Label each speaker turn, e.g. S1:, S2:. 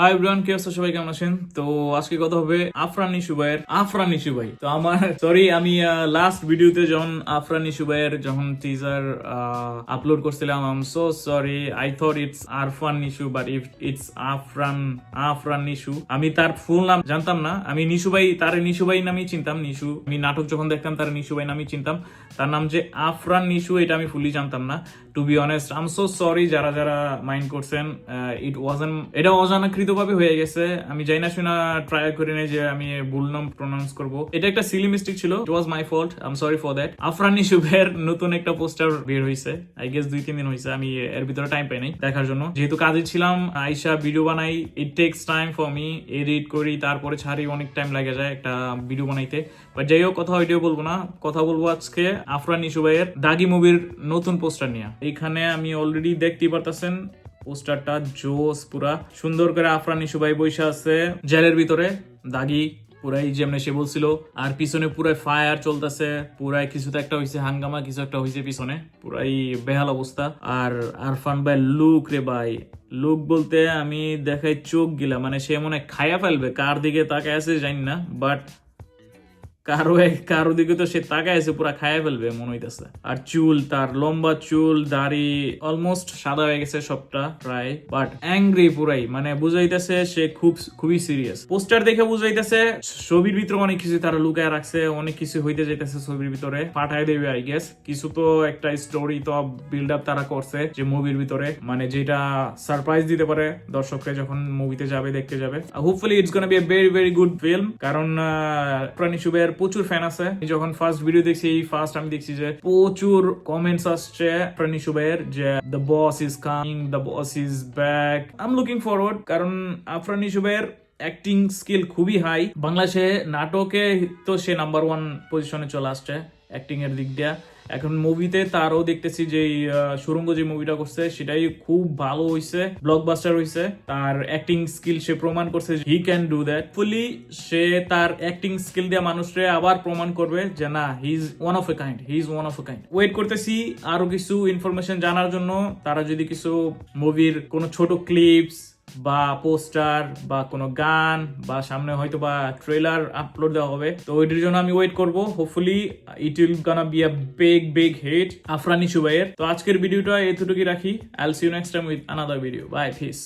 S1: Hi everyone কি অবস্থা? সবাই কেমন আছেন? তো আজকে কথা হবে আফরান ইস্যু ভাইয়ের আফরান ভাই তো আমার সরি আমি লাস্ট ভিডিওতে যখন আফরান ইস্যু ভাইয়ের যখন টিজার আপলোড করছিলাম so sorry I thought it's Arfan issue but if it's Afran Afran Nisho, আমি তার ফুল নাম জানতাম না। আমি নিশু ভাই, তার নিশু ভাই নামেই চিনতাম, নিশু। আমি নাটক যখন দেখতাম, তার নিশু ভাই নামেই চিনতাম। তার নাম যে আফরান নিশু, এটা আমি ফুলি জানতাম না to be honest um so sorry যারা যারা মাইন্ড করছেন ইট ওয়াজেন এটা অজানাকৃত ভাবে হয়ে গেছে। আমি যাই না, শোনা ট্রাই করি নাই যে আমি ভুল নাম প্রনাউন্স করব। এটা একটা সিলি মিস্টেক ছিল। It was my fault um sorry for that আফরানি নিশুভের নতুন একটা পোস্টার বের হয়েছে আই গেস দুই, তিন দিন হয়েছে আমি এর ভিতরে টাইম পাই নাই দেখার জন্য। যেহেতু কাজে ছিলাম আইসা ভিডিও বানাই। It takes time for me edit করি, তারপরে ছাড়ি, অনেক টাইম লাগে যায় একটা ভিডিও বানাইতে। বাট যাই হোক, কথা ওইটাও বলব না। কথা বলব আজকে আফরান নিশু ভাইয়ের দাগি মুভির নতুন পোস্টার নিয়ে। এখানে আমি অলরেডি দেখতেই পারতেছেন পোস্টারটা জোস পুরা। সুন্দর করে আফরান নিশু ভাই আছে। জেলের ভিতরে দাগি পুরাই যেমনি সে বলছিল। আর পিছনে পুরাই ফায়ার চলতেছে। পুরাই কিছু তো একটা হয়েছে হাঙ্গামা, কিছু একটা হয়েছে পিছনে। পুরাই বেহাল অবস্থা। আর আরফান ভাই, লুক রে ভাই, লুক বলতে আমি দেখাই চোখ গিলা। মানে সে মনে খায়া ফেলবে। কার দিকে তাকায় আছে জানি না বাট কারও কারও দিকে তো সে তাকায় আছে, পুরা খায়া ফেলবে, মনে হইতেছে। আর চুল, তার লম্বা চুল, দাড়ি অলমোস্ট সাদা হয়ে গেছে সবটা প্রায় বাট অ্যাংরি পুরাই। মানে বুঝাইতেছে সে খুব, খুবই সিরিয়াস পোস্টার দেখে বুঝাইতেছে ছবির ভিতরে অনেক কিছু তারা লুকায় রাখছে, অনেক কিছু হইতে যাইতেছে ছবির ভিতরে। পাঠায় দেবে আই গেস কিছু তো একটা স্টোরি তো বিল্ড আপ তারা করছে যে মুভির ভিতরে। মানে যেটা সারপ্রাইজ দিতে পারে দর্শককে যখন মুভিতে যাবে, দেখতে যাবে। Hopefully it's gonna be a very very good film কারণ প্রাণী শুভের প্রচুর ফ্যান আছে। যখন ফার্স্ট ভিডিও দেখছি, এই ফার্স্ট আমি দেখছি যে প্রচুর কমেন্টস আসছে প্রাণী সুবাইয়ের যে the boss is coming the boss is back I am looking forward কারণ আফরানি সুবাইয়ের অ্যাক্টিং স্কিল খুবই হাই বাংলাদেশে নাটকে তো সে নাম্বার ওয়ান পজিশনে চলে আসছে অ্যাক্টিং এর দিক দিয়া। এখন মুভিতে তারও দেখতেছি যে সুরঙ্গ যে মুভিটা করছে, সেটাই খুব ভালো হইছে ব্লকবাস্টার হইছে। তার অ্যাক্টিং স্কিল সে প্রমাণ করছে he can do that fully সে তার অ্যাক্টিং স্কিল দিয়ে মানুষরে আবার প্রমাণ করবে যে, না he is one of a kind he is one of a kind wait করতেছি আরও কিছু ইনফরমেশন জানার জন্য। তারা যদি কিছু মুভির কোনো ছোট ক্লিপস বা পোস্টার বা কোনো গান বা সামনে হয়তো বা ট্রেলার আপলোড দেওয়া হবে। তো ওইটির জন্য আমি ওয়েট করব। Hopefully it will gonna be a big big hit আফরানি সুবাইয়ের তো আজকের ভিডিওটা এতটুকুই রাখি। I'll see you next time with another video bye peace